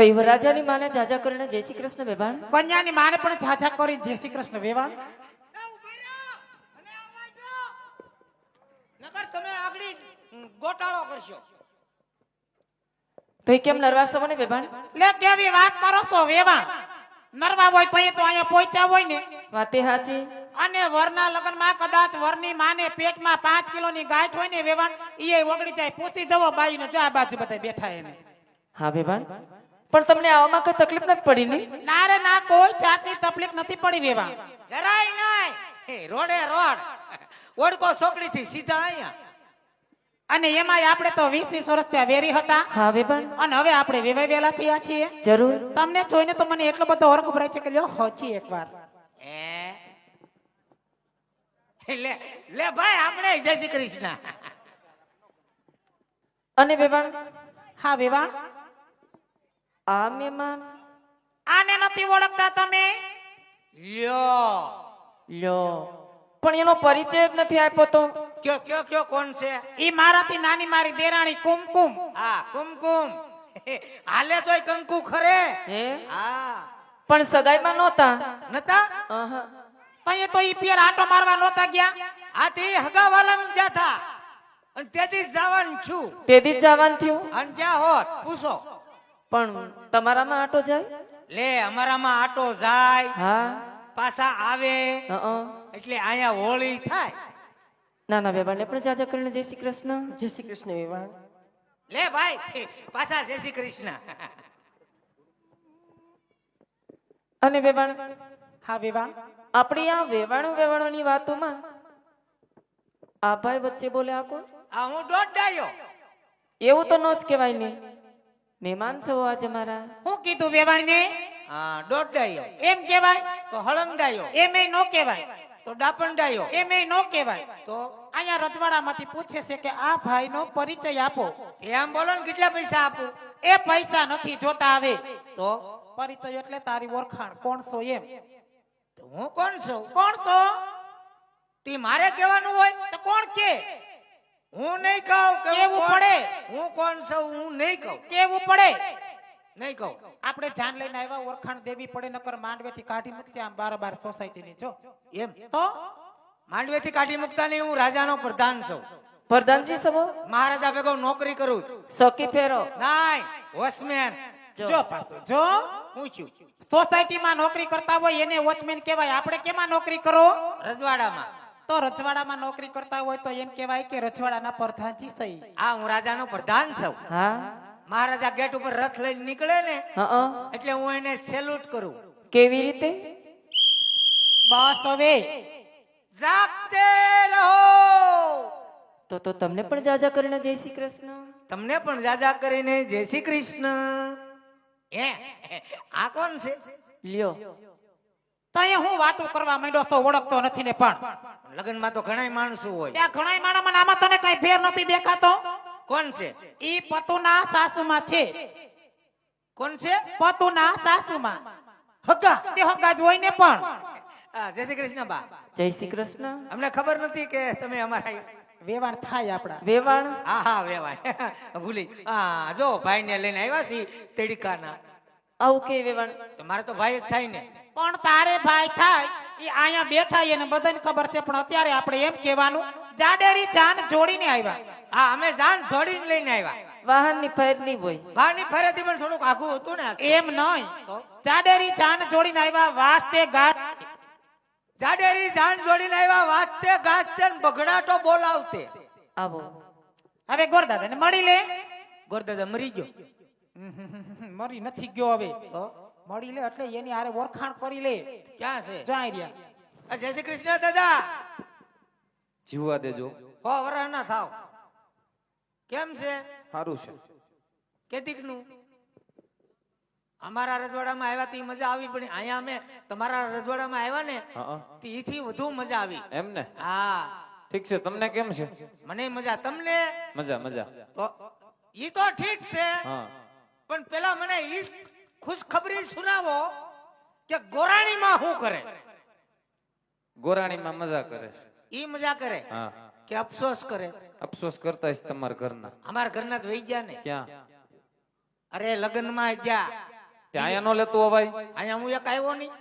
તો યુવરાજાની માને જાજા કરીને જય શ્રી કૃષ્ણ વેવાણ કન્યાની માને પણ ઝાઝા કરી જય શ્રી કૃષ્ણ વેવાણ નકર તમે આગળી ગોટાળો કરશો. તો કેમ નરવા થવો ને વેવાણ લે કેવી વાત કરો છો વેવાણ નરવા હોય તો એ તો અહીંયા પહોંચ્યા હોય ને. વાતે સાચી અને વરના લગ્નમાં કદાચ વરની માને પેટમાં પાંચ કિલોની ગાંઠ હોય ને વેવાણ એ ઓગળી જાય. પૂછી જવો બાઈને જો આ બાજુ બધા બેઠા એને. હા બેભાન. પણ તમને આવામાં કઈ તકલીફ નથી પડી ને ના રે ના કોઈ જાતની તકલીફ નથી પડી વેવા. જરાય નહીં. રોડે રોડ. ઓડકો છોકરી થી સીધા અહીંયા. અને એમાંય આપણે તો વીસ વીસ વર્ષ ત્યાં વેરી હતા. હા પણ? અને હવે આપણે વેવાય વેલા થયા છીએ. જરૂર. તમને જોઈને તો મને એટલો બધો ઓરખ ભરાય છે કે લ્યો હોચી એકવાર. લે લે ભાઈ આપણે જય શ્રી કૃષ્ણ. અને વેવાણ? હા વેવાણ? આ મહેમાન આને નથી ઓળખતા તમે? લ્યો. લ્યો. પણ એનો પરિચય જ નથી આપ્યો તો. કયો કયો કયો કોણ છે? ઈ મારાથી નાની મારી દેરાણી કુમકુમ. હા કુમકુમ. હાલે તોય કંકુ ખરે. હે? હા. પણ સગાઈમાં નહોતા? નતા? આહા. તઈએ તો ઈ પિયર આટો મારવા નહોતા ગયા. આ તે હગાવાલામ જાતા અને તેથી જવાન છું. તેથી જવાન થયું? અને જ્યાં હોત પૂછો. પણ તમારામાં આટો જાય? લે અમારામાં આટો જાય. હા? પાછા આવે. હં. એટલે અહીંયા હોળી થાય. ના ના વેવાણ પણ જાજા કરીને જય શ્રી કૃષ્ણ. જય શ્રી કૃષ્ણ વેવાણ લે ભાઈ પાછા જય શ્રી કૃષ્ણ. અને વેવાણ હા વેવાણ આપણી આ વેવાણો વેવાણોની વાતોમાં આ ભાઈ વચ્ચે બોલે આ કોણ? આ હું દોઢ ડાયો. એવું તો ન જ કહેવાય ને. મહેમાન છો આજે મારા હું કીધું વેવાણ ને હા ડોડાયો એમ કહેવાય? તો હળંગાયો ડાયો એ નો કહેવાય. તો ડાપંડાયો એમ એમે નો કહેવાય. તો? અહીંયા રજવાડામાંથી પૂછે છે કે આ ભાઈનો પરિચય આપો. એમ બોલો ને કેટલા પૈસા આપો? એ પૈસા નથી જોતા આવે તો? પરિચય એટલે તારી ઓળખાણ. કોણ છો એમ? તો હું કોણ છું? કોણ છો? તે મારે કહેવાનું હોય? તો કોણ કે? હું નહીં કહું કેવું પડે? હું કોણ છું હું નહીં કહું. કેવું પડે? નહીં કહું. આપણે જાન લઈને આવ્યા ઓળખાણ દેવી પડે નકર માંડવેથી કાઢી મૂકશે આમ બાર બાર સોસાયટીની જો. એમ? તો? માંડવેથી કાઢી મૂકતા નહીં હું રાજાનો પ્રધાન છું. પ્રધાનજી સબો મહારાજા ભેગો નોકરી કરું છું. સકી ફેરો. નાય વોચમેન. જો પાછું જો. પૂછ્યું. છું સોસાયટીમાં નોકરી કરતા હોય એને વોચમેન કહેવાય. આપણે કેમાં નોકરી કરો? રજવાડામાં. તો રજવાડામાં નોકરી કરતા હોય તો એમ કહેવાય કે રજવાડાના પ્રધાનજી સહી. આ હું રાજાનો પ્રધાન છું. હા. મહારાજા ગેટ ઉપર રથ લઈને નીકળે ને એટલે હું એને સેલ્યુટ કરું. કેવી રીતે? બસ હવે. જાગતે રહો. તો તો તમને પણ જાજા કરીને જય શ્રી કૃષ્ણ? તમને પણ જાજા કરીને જય શ્રી કૃષ્ણ. એ આ કોણ છે? લ્યો. તો અહીંયા હું વાતો કરવા માંડ્યો તો ઓળખતો નથી ને પણ. લગ્નમાં તો ઘણા માણસો હોય. ત્યાં ઘણા માણસ આમાં તને કઈ ફેર નથી દેખાતો? કોણ છે? ઈ પતુના સાસુમાં છે. કોણ છે? પતુના સાસુમાં. હગા. તે હગા જ હોય ને પણ. જય શ્રી કૃષ્ણ બા. જય શ્રી કૃષ્ણ. અમને ખબર નથી કે તમે અમારા વેવાણ થાય આપડા વેવાણ? હા હા વેવાણ. ભૂલી. હા જો ભાઈ ને લઈને આવ્યા છીએ તડીકાના. આવું કે વેવાણ? તો મારે તો ભાઈ જ થાય ને. પણ તારે ભાઈ થાય એ અહીંયા બેઠા એને બધાને ખબર છે પણ અત્યારે આપણે એમ કહેવાનું જાડેરી જાન જોડીને આવ્યા. હા અમે જાન જોડીને લઈને આવ્યા. વાહનની ફેર નહીં હોય. વાહનની ફરેથી પણ થોડુંક આઘું હતું ને એમ નહીં. જાડેરી જાન જોડીને આવ્યા વાસ્તે ગાત. જાડેરી જાન જોડીને આવ્યા વાસ્તે ગાજતે ને બગડાટો બોલાવતે. આવો. હવે ગોરદાદાને મળી લે. ગોરદાદા મરી ગયો. મરી નથી ગયો હવે. તો મળી લે એટલે એની આરે ઓળખાણ કરી લે. ક્યાં છે? જાય રહ્યા. આ જય શ્રી કૃષ્ણ દાદા. જીવવા દેજો. હો વરહ ના થાવ. કેમ છે? સારું છે. કે નું અમારા રજવાડામાં આવ્યા તી મજા આવી પણ અહીંયા અમે તમારા રજવાડામાં આવ્યા ને તેથી વધુ મજા આવી. એમ ને? હા. ઠીક છે તમને કેમ છે? મને મજા તમને? મજા મજા. તો ઈ તો ઠીક છે હા. પણ પેલા મને ઈ ખુશખબરી સુનાવો કે ગોરાણીમાં શું કરે? ગોરાણીમાં મજા કરે ઈ મજા કરે? હા. કે અફસોસ કરે? અફસોસ કરતા છે તમારા ઘરના. અમારા ઘરના તો વહી ગયા ને? ક્યાં? અરે લગ્નમાં ગયા. ત્યાં નો લેતો અવાય અહીંયા હું એક આવ્યો નહીં.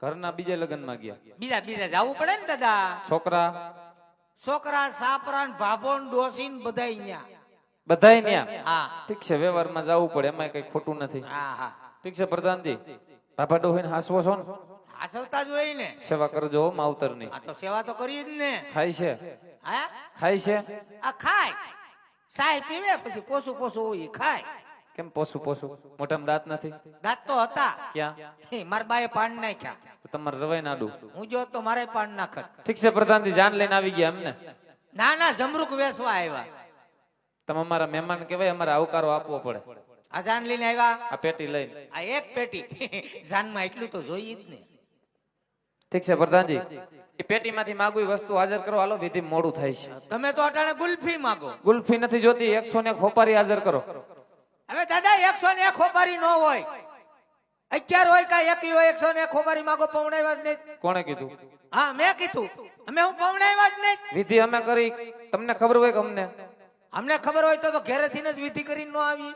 ઘરના બીજા લગ્નમાં ગયા. બીજા બીજા જવું પડે ને દાદા? છોકરા? છોકરા સાપરા ભાભો ને ડોસી બધા અહીંયા. બધાય ત્યાં હા. ઠીક છે વ્યવહારમાં જવું પડે એમાં કઈ ખોટું નથી. હા હા. ઠીક છે પ્રધાનજી. બાપા ડોહીને હાસવો છો ને? હાસવતા જ હોય ને. સેવા કરજો માવતરની આ તો સેવા તો કરી જ ને. ખાય છે. હા? ખાય છે? આ ખાય. સાય પીવે પછી પોસું પોસું હોય ખાય. કેમ પોસું પોસું? મોઢામાં દાંત નથી? દાંત તો હતા. ક્યાં? મારા બાએ પાન નાખ્યા. તો તમારે રવાય નાડું હું જો તો મારે પાન નાખત. ઠીક છે પ્રધાનજી જાન લઈને આવી ગયા એમને. ના ના જમરૂક વેસવા આવ્યા. તમે અમારા મહેમાન કહેવાય અમારે આવકારો આપવો પડે. આ જાન લઈને આવ્યા? આ પેટી લઈને. આ એક પેટી. જાનમાં એટલું તો જોઈએ જ ને. ઠીક છે પ્રધાનજી. એ પેટીમાંથી માગું વસ્તુ હાજર કરો. હાલો વિધિ મોડું થાય છે. તમે તો અટાણે ગુલ્ફી માગો. ગુલ્ફી નથી જોતી એકસો ને ખોપારી હાજર કરો. હવે દાદા એકસો ને ખોબારી ન હોય. અગિયાર હોય કા એકી હોય એકસો ને માંગો માગો પૌણાવ્યા જ નહીં. કોણે કીધું? હા મેં કીધું. અમે હું પૌણાવ્યા જ નહીં. વિધિ અમે કરી. તમને ખબર હોય કે અમને? અમને ખબર હોય તો ઘેરેથી જ વિધિ કરીને ન આવી.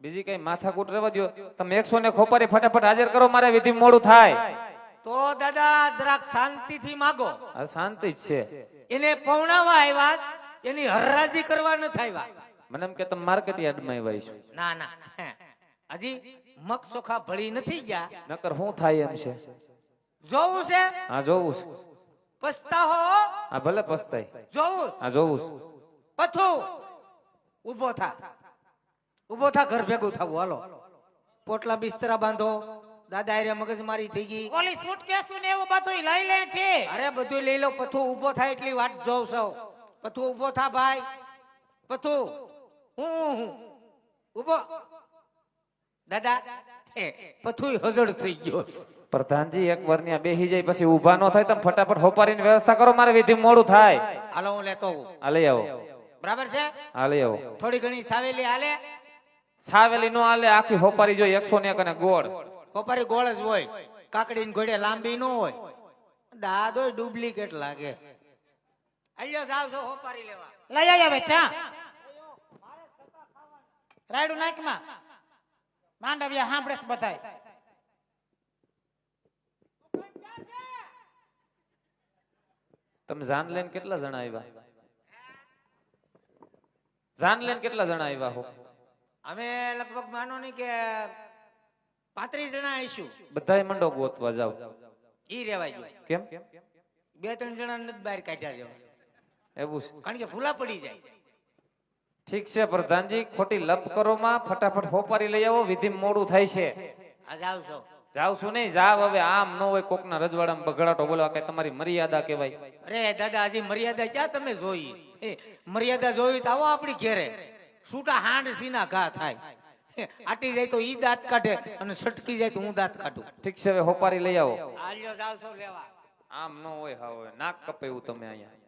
બીજી કઈ માથાકૂટ રહેવા દો તમે એકસો ને ખોપારી ફટાફટ હાજર કરો મારે વિધિ મોડું થાય. તો દાદા જરાક શાંતિથી માગો. આ શાંતિ જ છે. એને પૌણાવા આવ્યા એની હરરાજી કરવા ન થાય મને એમ કે તમે માર્કેટ યાર્ડમાં આવ્યા છો ના ના હજી મગ ચોખા ભળી નથી ગયા. નકર શું થાય એમ છે? જોવું છે? હા જોવું છે. પસ્તાહો હો હા ભલે પસ્તાય. જોવું? હા જોવું છે. પથું ઊભો થા. ઊભો થા ઘર ભેગું થવું. હાલો. પોટલા બિસ્તરા બાંધો. દાદા હારે મગજ મારી થઈ ગઈ. ઓલી સુટકેસું ને એવું બધું લઈ લે છે. અરે બધું લઈ લો. પથુ ઊભો થાય એટલી વાત જોઉં સૌ પથુ ઊભો થા ભાઈ. પથુ હું હું ઊભો દાદા પથુય હજળ થઈ ગયો. પ્રધાનજી એક વાર ત્યાં બેસી જાય પછી ઊભા ન થાય તમે ફટાફટ હોપારીની વ્યવસ્થા કરો મારે વિધિ મોડું થાય. હાલો હું લેતો આવું. આ લઈ આવો. બરાબર છે? હાલે આવો થોડી ઘણી સાવેલી હાલે? સાવેલી નો હાલે આખી હોપારી જોઈએ એકસો ને એક અને ગોળ. હોપારી ગોળ જ હોય. કાકડી ને ઘોડે લાંબી નો હોય. દાદો ડુપ્લિકેટ લાગે. અહીંયા જાવ છો હોપારી લેવા. લઈ આવી હવે ચા. રાયડું નાખમાં માંડવિયા સાંભળે છે બધાય. તમે જાન લઈને કેટલા જણા આવ્યા? જાન લઈને કેટલા જણા આવ્યા હો? અમે લગભગ માનો નહીં કે પાંત્રીસ જણા આવીશું બધાય મંડો ગોતવા જાવ. ઈ રેવાય ગયું. કેમ? બે ત્રણ જણા નથી બહાર કાઢ્યા છે. એવું છે. કારણ કે ભૂલા પડી જાય. ઠીક છે પ્રધાનજી ખોટી લપ કરો માં ફટાફટ હોપારી લઈ આવો વિધિ મોડું થાય છે. આ જાવ છો. જાવ છું નહીં જાવ હવે આમ ન હોય કોકના રજવાડામાં બગડાટો બોલવા કઈ તમારી મર્યાદા કહેવાય. અરે દાદા હજી મર્યાદા ક્યાં તમે જોઈ? એ, મર્યાદા જોઈ તો આવો આપણી ઘેરે. છૂટા હાંડ સીના ઘા થાય. આટી જાય તો ઈ દાંત કાઢે અને છટકી જાય તો હું દાંત કાઢું. ઠીક છે હવે હોપારી લઈ આવો. આલ્યો જાવ છો લેવા. આમ ન હોય હવે નાક કપે એવું તમે અહીંયા.